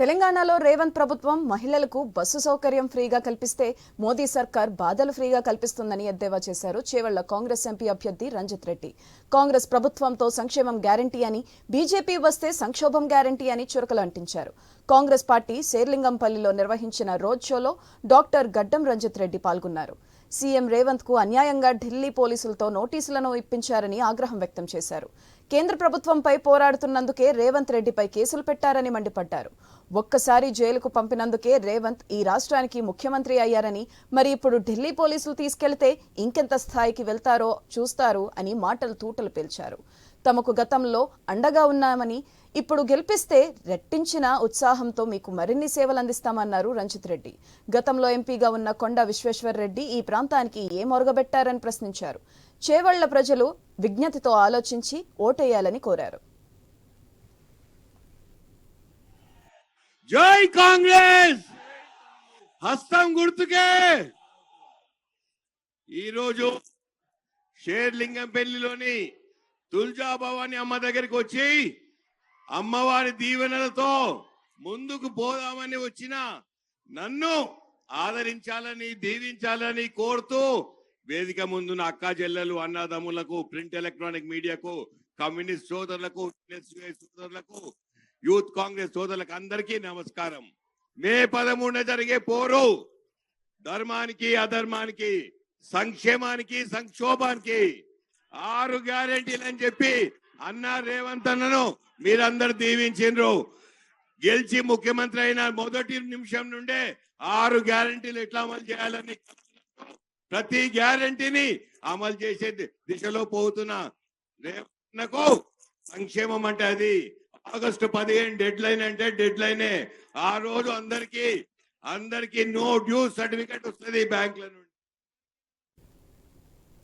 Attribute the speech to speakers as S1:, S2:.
S1: తెలంగాణలో రేవంత్ ప్రభుత్వం మహిళలకు బస్సు సౌకర్యం ఫ్రీగా కల్పిస్తే మోదీ సర్కార్ బాధలు ఫ్రీగా కల్పిస్తుందని ఎద్దేవా చేశారు. చేవళ్ళ కాంగ్రెస్ ఎంపీ అభ్యర్థి రంజిత్ రెడ్డి. కాంగ్రెస్ ప్రభుత్వంతో సంక్షేమం గ్యారంటీ అని బీజేపీ వస్తే సంక్షోభం గ్యారంటీ అని చురకలు అంటించారు. కాంగ్రెస్ పార్టీ శేర్లింగంపల్లిలో నిర్వహించిన రోడ్ షోలో డాక్టర్ గడ్డం రంజిత్ రెడ్డి పాల్గొన్నారు. సీఎం రేవంత్కు అన్యాయంగా ఢిల్లీ పోలీసులతో నోటీసులను ఇప్పించారని ఆగ్రహం వ్యక్తం చేశారు. కేంద్ర ప్రభుత్వంపై పోరాడుతున్నందుకే రేవంత్ రెడ్డిపై కేసులు పెట్టారని మండిపడ్డారు. ఒక్కసారి జైలుకు పంపినందుకే రేవంత్ ఈ రాష్ట్రానికి ముఖ్యమంత్రి అయ్యారని మరి ఇప్పుడు ఢిల్లీ పోలీసులు తీసుకెళ్తే ఇంకెంత స్థాయికి వెళ్తారో చూస్తారు అని మాటలు తూటలు పేల్చారు. తమకు గతంలో అండగా ఉన్నామని ఇప్పుడు గెలిపిస్తే రెట్టించిన ఉత్సాహం ఉత్సాహంతో మీకు మరిన్ని సేవలు అందిస్తామన్నారు రంజిత్ రెడ్డి. గతంలో ఎంపీగా ఉన్న కొండ విశ్వేశ్వర్ రెడ్డి ఈ ప్రాంతానికి ఏ మొరగబెట్టారని ప్రశ్నించారు. చేవళ్ళ ప్రజలు విజ్ఞతతో ఆలోచించి ఓటేయాలని కోరారు.
S2: జై కాంగ్రెస్! హస్తం గుర్తుకే! ఈరోజు షేర్లింగంపల్లిలోని తుల్జా భవాని అమ్మ దగ్గరికి వచ్చి అమ్మవారి దీవెనలతో ముందుకు పోదామని వచ్చిన నన్ను ఆదరించాలని దీవించాలని కోరుతూ వేదిక ముందున్న అక్క చెల్లెలు అన్నదమ్ములకు ప్రింట్ ఎలక్ట్రానిక్ మీడియాకు కమ్యూనిస్ట్ సోదరులకు సోదరులకు యూత్ కాంగ్రెస్ సోదరులకు అందరికీ నమస్కారం. మే పదమూడున జరిగే పోరు ధర్మానికి అధర్మానికి సంక్షేమానికి సంక్షోభానికి ఆరు గ్యారంటీలు అని చెప్పి అన్న రేవంత్ అన్నను మీరందరు దీవించిండ్రు. గెలిచి ముఖ్యమంత్రి అయిన మొదటి నిమిషం నుండే ఆరు గ్యారెంటీలు ఎట్లా అమలు చేయాలని. ప్రతి గ్యారెంటీని అమలు చేసే దిశలో పోతున్న. రేపు సంక్షేమం అంటే అది. ఆగస్టు పదిహేను డెడ్ లైన్ అంటే డెడ్ లైనే ఆ రోజు అందరికి అందరికి నో డ్యూ సర్టిఫికెట్ వస్తుంది బ్యాంకుల నుండి.